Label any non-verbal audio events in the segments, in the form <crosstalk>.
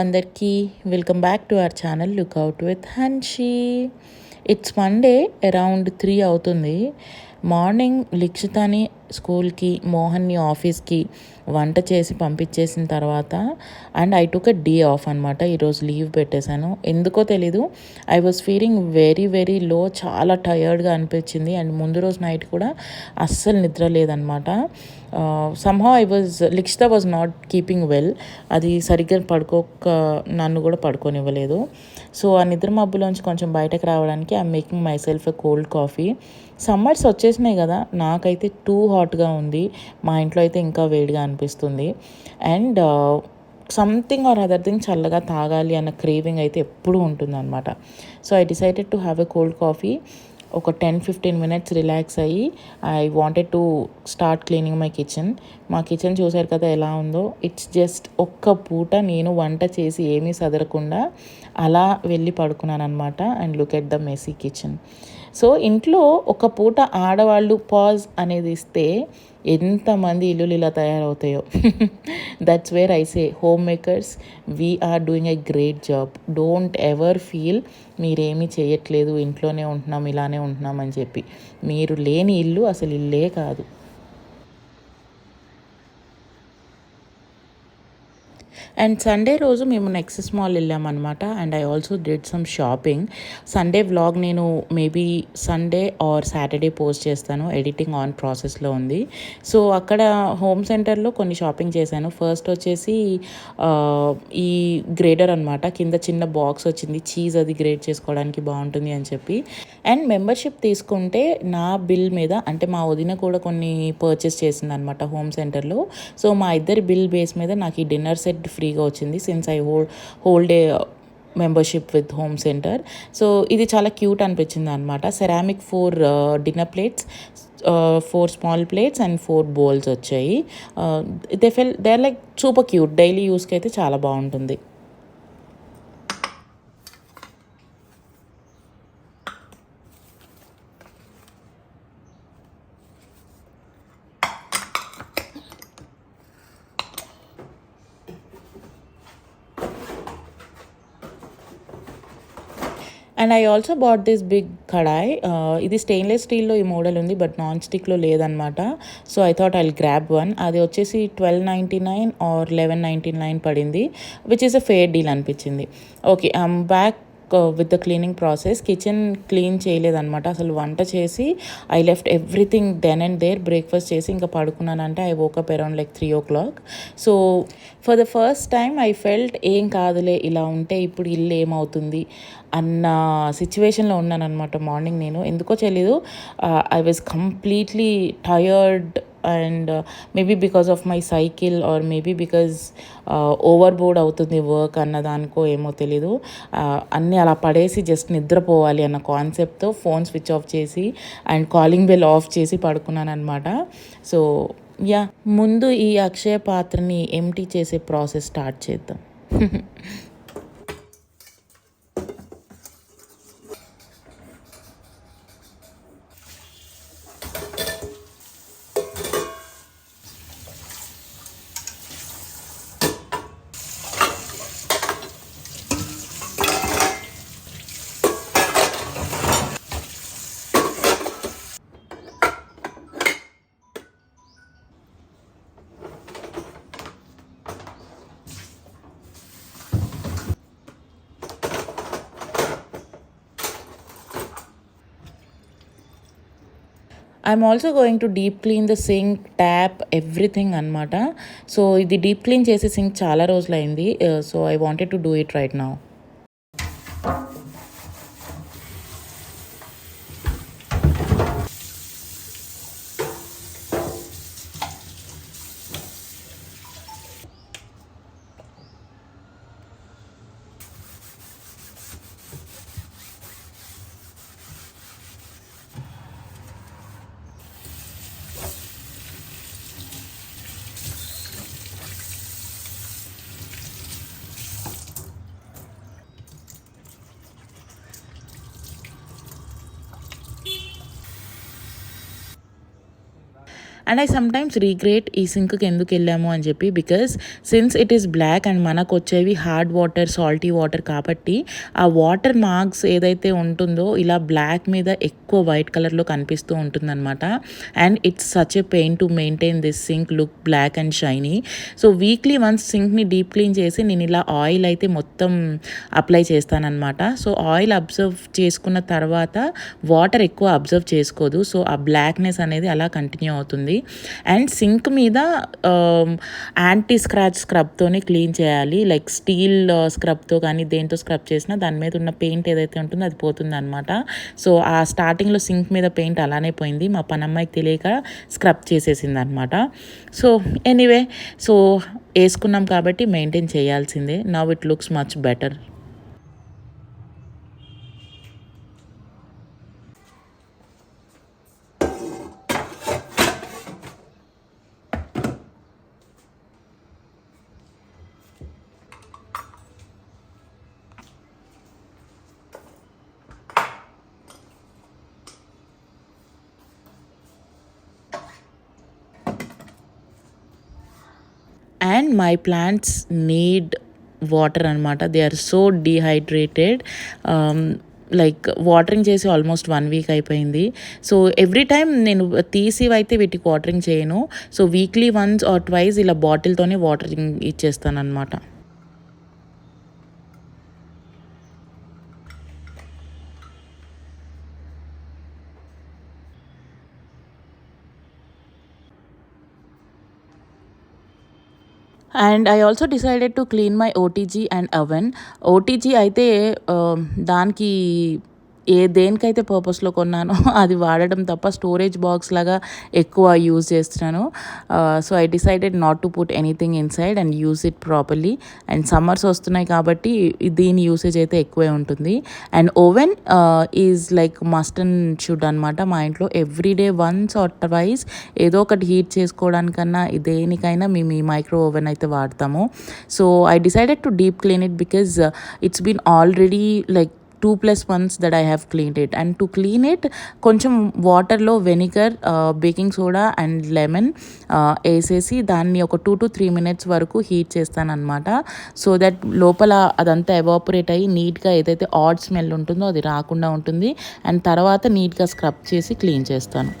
అందరికీ welcome back to our channel lookout with Hanshi. It's Monday around three అవుతుంది. Morning లిక్షితని స్కూల్కి మోహన్ని ఆఫీస్కి వంట చేసి పంపించేసిన తర్వాత and I took a day off అనమాట ఈరోజు లీవ్ పెట్టేశాను. ఎందుకో తెలీదు I was feeling very very low చాలా టయర్డ్గా అనిపించింది అండ్ ముందు రోజు నైట్ కూడా అస్సలు నిద్ర లేదనమాట somehow I was Likshita was not keeping well అది సరిగ్గా పడుకోక నన్ను కూడా పడుకోనివ్వలేదు. సో ఆ నిద్ర మబ్బులోంచి కొంచెం బయటకు రావడానికి I making myself a cold coffee summers వచ్చేసినాయి కదా నాకైతే టూ హాట్గా ఉంది. మా ఇంట్లో అయితే ఇంకా వేడిగా అనిపిస్తుంది. And something or other thing చల్లగా తాగాలి అన్న క్రేవింగ్ అయితే ఎప్పుడూ ఉంటుందన్నమాట. So I decided to have a cold coffee ఒక టెన్ ఫిఫ్టీన్ మినిట్స్ రిలాక్స్ అయ్యి I wanted to start cleaning my kitchen మా కిచెన్ చూసారు కదా ఎలా ఉందో ఇట్స్ జస్ట్ ఒక్క పూట నేను వంట చేసి ఏమీ సదరకుండా అలా వెళ్ళి పడుకున్నాను అనమాట and look at the messy kitchen. So ఇంట్లో ఒక పూట ఆడవాళ్ళు పాజ్ అనేది ఇస్తే ఎంతమంది ఇల్లులు ఇలా తయారవుతాయో. That's where I say home makers we're doing a great job don't ever feel మీరేమీ చేయట్లేదు ఇంట్లోనే ఉంటున్నాం ఇలానే ఉంటున్నాం అని చెప్పి. మీరు లేని ఇల్లు అసలు ఇల్లే కాదు. అండ్ సండే రోజు మేము నెక్సెస్ మాల్ వెళ్ళామన్నమాట. And I also did some shopping Sunday vlog నేను maybe Sunday or Saturday post చేస్తాను. ఎడిటింగ్ ఆన్ ప్రాసెస్లో ఉంది. సో అక్కడ హోమ్ సెంటర్లో కొన్ని షాపింగ్ చేశాను. ఫస్ట్ వచ్చేసి ఈ గ్రేడర్ అనమాట కింద చిన్న బాక్స్ వచ్చింది. చీజ్ అది గ్రేడ్ చేసుకోవడానికి బాగుంటుంది అని చెప్పి. అండ్ మెంబర్షిప్ తీసుకుంటే నా బిల్ మీద అంటే మా వదిన కూడా కొన్ని పర్చేస్ చేసింది అనమాట హోమ్ సెంటర్లో సో మా ఇద్దరి బిల్ బేస్ మీద నాకు ఈ డిన్నర్ సెట్ ఫ్రీ ఫ్రీగా వచ్చింది since I hold hold a membership with Home Centre so ఇది చాలా క్యూట్ అనిపించింది అనమాట ceramic four dinner plates four small plates and four bowls వచ్చాయి. They fell they are like super cute daily యూస్కి అయితే చాలా బాగుంటుంది. And I also bought this big kadai ఇది stainless స్టీల్లో ఈ మోడల్ ఉంది బట్ నాన్ స్టిక్లో లేదనమాట so I thought I grab one అది వచ్చేసి twelve ninety nine or eleven ninety nine పడింది which is a fair deal అనిపించింది. Okay I'm back with the cleaning process kitchen clean చేయలేదన్నమాట. అసలు వంట చేసి I left everything then and there breakfast చేసి ఇంకా పడుకున్నానంటే I woke up around like three o'clock so for the first time I felt ఏం కాదులే ఇలా ఉంటే ఇప్పుడు ఇల్లు ఏమవుతుంది అన్న సిచ్యువేషన్లో ఉన్నాను అనమాట మార్నింగ్ నేను. ఎందుకో తెలీదు. I was completely tired and maybe because of my cycle or maybe because overboard అవుతుంది వర్క్ అన్న దానికో ఏమో తెలీదు. అన్నీ అలా పడేసి జస్ట్ నిద్రపోవాలి అన్న కాన్సెప్ట్తో ఫోన్ స్విచ్ ఆఫ్ చేసి అండ్ కాలింగ్ బెల్ ఆఫ్ చేసి పడుకున్నాను అనమాట సో యా ముందు ఈ అక్షయ పాత్రని ఎంటీ చేసే ప్రాసెస్ స్టార్ట్ చేద్దాం. <laughs> I'm also going to deep clean the sink tap everything అనమాట సో ఇది డీప్ క్లీన్ చేసే సింక్ చాలా రోజులైంది. So I wanted to do it right now and I sometimes regret ఈ సింక్కి ఎందుకు వెళ్ళాము అని చెప్పి because since it is black and మనకు వచ్చేవి హార్డ్ వాటర్ సాల్టీ వాటర్ కాబట్టి ఆ వాటర్ మార్క్స్ ఏదైతే ఉంటుందో ఇలా బ్లాక్ మీద ఎక్కువ వైట్ కలర్లో కనిపిస్తూ ఉంటుందన్నమాట. And it's such a pain to maintain this sink look black and shiny so weekly once సింక్ని deep clean చేసి నేను ఇలా ఆయిల్ అయితే మొత్తం అప్లై చేస్తానన్నమాట. సో ఆయిల్ అబ్జర్వ్ చేసుకున్న తర్వాత వాటర్ ఎక్కువ అబ్జర్వ్ చేసుకోదు. సో ఆ బ్లాక్నెస్ అనేది అలా కంటిన్యూ అవుతుంది. అండ్ సింక్ మీద యాంటీ స్క్రాచ్ స్క్రబ్తోనే క్లీన్ చేయాలి. లైక్ స్టీల్ స్క్రబ్తో కానీ దేంతో స్క్రబ్ చేసినా దాని మీద ఉన్న పెయింట్ ఏదైతే ఉంటుందో అది పోతుంది అనమాట సో ఆ స్టార్టింగ్లో సింక్ మీద పెయింట్ అలానే పోయింది. మా పనమ్మాయికి తెలియక స్క్రబ్ చేసేసింది అనమాట సో ఎనీవే సో వేసుకున్నాం కాబట్టి మెయింటైన్ చేయాల్సిందే. Now it looks much better and my plants need water అనమాట they are so dehydrated like watering చేసి ఆల్మోస్ట్ వన్ వీక్ అయిపోయింది. సో ఎవ్రీ టైం నేను తీసి అయితే వీటికి వాటరింగ్ చేయను. So weekly once or twice ఇలా బాటిల్తోనే వాటరింగ్ ఇచ్చేస్తాను అనమాట and I also decided to clean my OTG and oven OTG అయితే um, దానికి ఏ దేనికైతే పర్పస్లో కొన్నానో <laughs> అది వాడడం తప్ప స్టోరేజ్ బాక్స్ లాగా ఎక్కువ యూజ్ చేస్తున్నాను. So I decided not to put anything inside and use it properly and summers వస్తున్నాయి కాబట్టి దీని యూసేజ్ అయితే ఎక్కువే ఉంటుంది. And oven is like must and should అనమాట మా ఇంట్లో. ఎవ్రీడే వన్స్ ఆర్ ట్వైస్ ఏదో ఒకటి హీట్ చేసుకోవడానికన్నా దేనికైనా మేము ఈ మైక్రో ఓవెన్ అయితే వాడతాము. So I decided to deep clean it because it's been already like two plus months that I have clean it and to clean it కొంచెం వాటర్లో vinegar baking soda and lemon వేసేసి దాన్ని ఒక two to three minutes వరకు heat చేస్తాను అనమాట so that లోపల అదంతా ఎవాపరేట్ అయ్యి నీట్గా ఏదైతే ఆడ్ స్మెల్ ఉంటుందో అది రాకుండా ఉంటుంది. అండ్ తర్వాత నీట్గా స్క్రబ్ చేసి క్లీన్ చేస్తాను.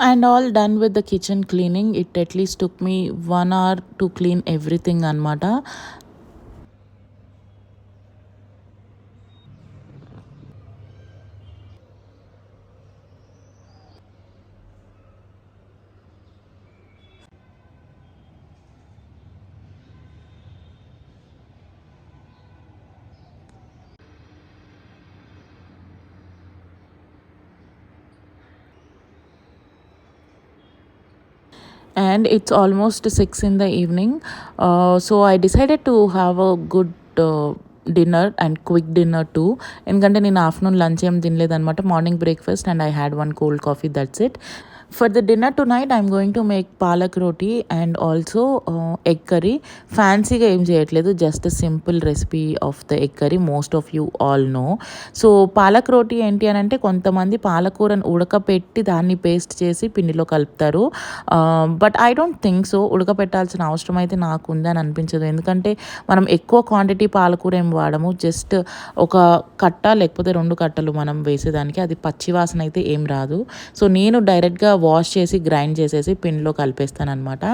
and all done with the kitchen cleaning. It at least took me one hour to clean everything anmata. And it's almost 6 in the evening. Uh, so i decided to have a good uh, dinner and quick dinner too ఎందుకంటే నేను afternoon lunch ఏం తినలేదనమాట morning breakfast and I had one cold coffee that's it for the dinner tonight I'm going to make palak roti and also egg curry ఫ్యాన్సీగా ఏం చేయట్లేదు just simple recipe of the egg curry most of you all know so palak roti ఏంటి అని అంటే కొంతమంది పాలకూరను ఉడకపెట్టి దాన్ని paste చేసి పిండిలో కలుపుతారు. But I don't think so ఉడకపెట్టాల్సిన అవసరం అయితే నాకు ఉందని అనిపించదు. ఎందుకంటే మనం ఎక్కువ క్వాంటిటీ పాలకూర ఏం వాడము. జస్ట్ ఒక కట్ట లేకపోతే రెండు కట్టలు మనం వేసేదానికి అది పచ్చివాసన అయితే ఏం రాదు. సో నేను డైరెక్ట్గా వాష్ చేసి గ్రైండ్ చేసేసి పిండిలో కలిపేస్తాను అనమాట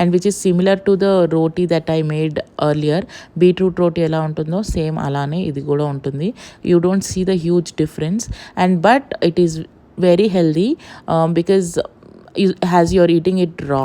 and which is similar to the roti that I made earlier beetroot roti ఎలా ఉంటుందో సేమ్ అలానే ఇది కూడా ఉంటుంది. You don't see the huge difference and but it is very healthy because has you're eating it raw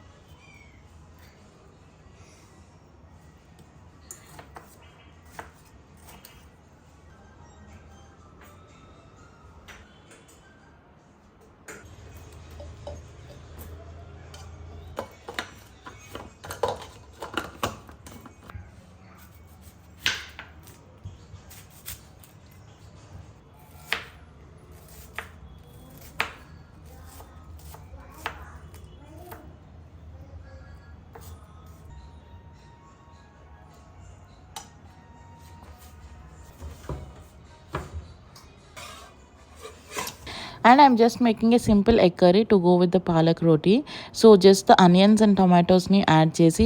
and I'm just making a simple egg curry to go with the palak roti so just the onions and tomatoes ni add chesi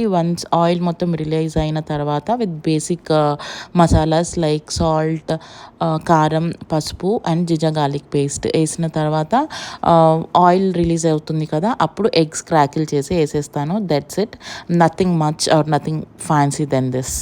మొత్తం release అయిన తర్వాత with basic masalas like salt కారం పసుపు and జిజా garlic paste వేసిన తర్వాత oil release అవుతుంది కదా అప్పుడు ఎగ్స్ క్రాకిల్ చేసి వేసేస్తాను. That's it nothing much or nothing fancy then this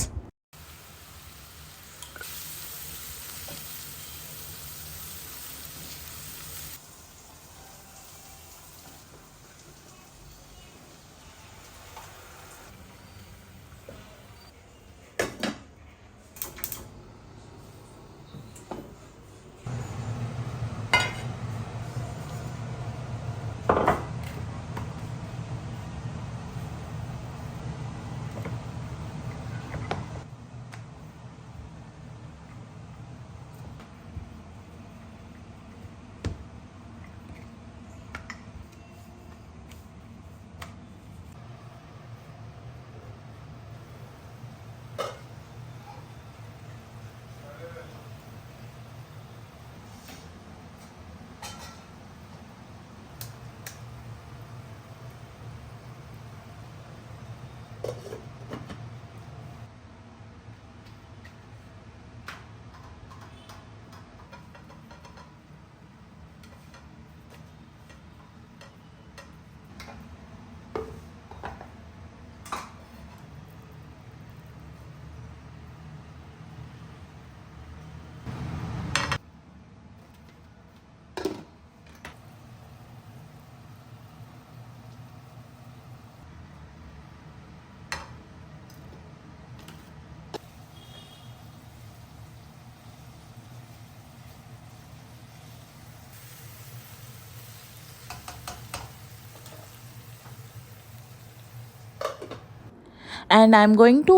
and I'm going to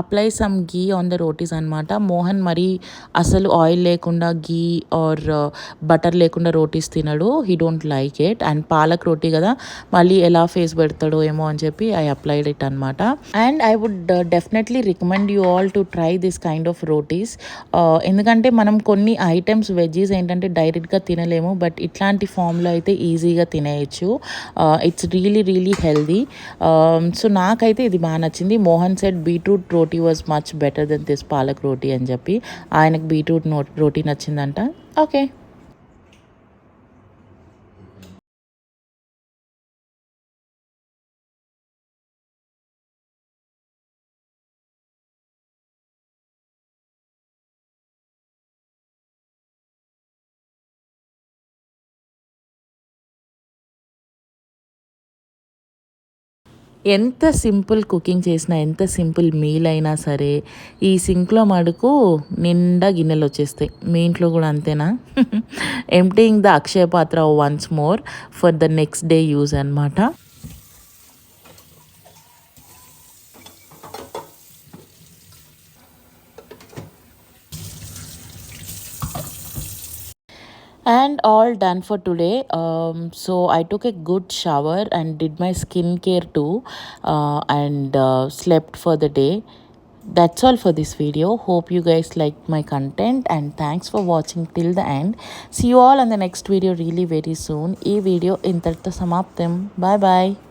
apply some ghee on the rotis అనమాట మోహన్ మరి అసలు ఆయిల్ లేకుండా గీ ఆర్ బటర్ లేకుండా రోటీస్ తినడు. He don't like it and palak రోటీ కదా మళ్ళీ ఎలా ఫేస్ పెడతాడో ఏమో అని చెప్పి ఐ అప్లైడ్ ఇట్ అనమాట and I would definitely recommend you all to try this kind of rotis ఎందుకంటే మనం కొన్ని ఐటమ్స్ వెజ్జీస్ ఏంటంటే డైరెక్ట్గా తినలేము. బట్ ఇట్లాంటి ఫామ్లో అయితే ఈజీగా తినేయచ్చు. It's really really healthy so నాకైతే ఇది బాగా నచ్చింది. నచ్చింది Mohan said beetroot roti was much better than this palak roti అని చెప్పి ఆయనకు బీట్రూట్ నో రోటీ నచ్చిందంట. ఓకే ఎంత సింపుల్ కుకింగ్ చేసినా ఎంత సింపుల్ మీల్ అయినా సరే ఈ సింక్లో మడుకు నిండా గిన్నెలు వచ్చేస్తాయి. మీ ఇంట్లో కూడా అంతేనా? Emptying the Akshaya Patra once more for the next day use అనమాట and all done for today. Um, so i took a good shower and did my skincare too uh, and uh, slept for the day. That's all for this video. Hope you guys liked my content and thanks for watching till the end. See you all on the next video really very soon. E video intartha samaptam bye bye.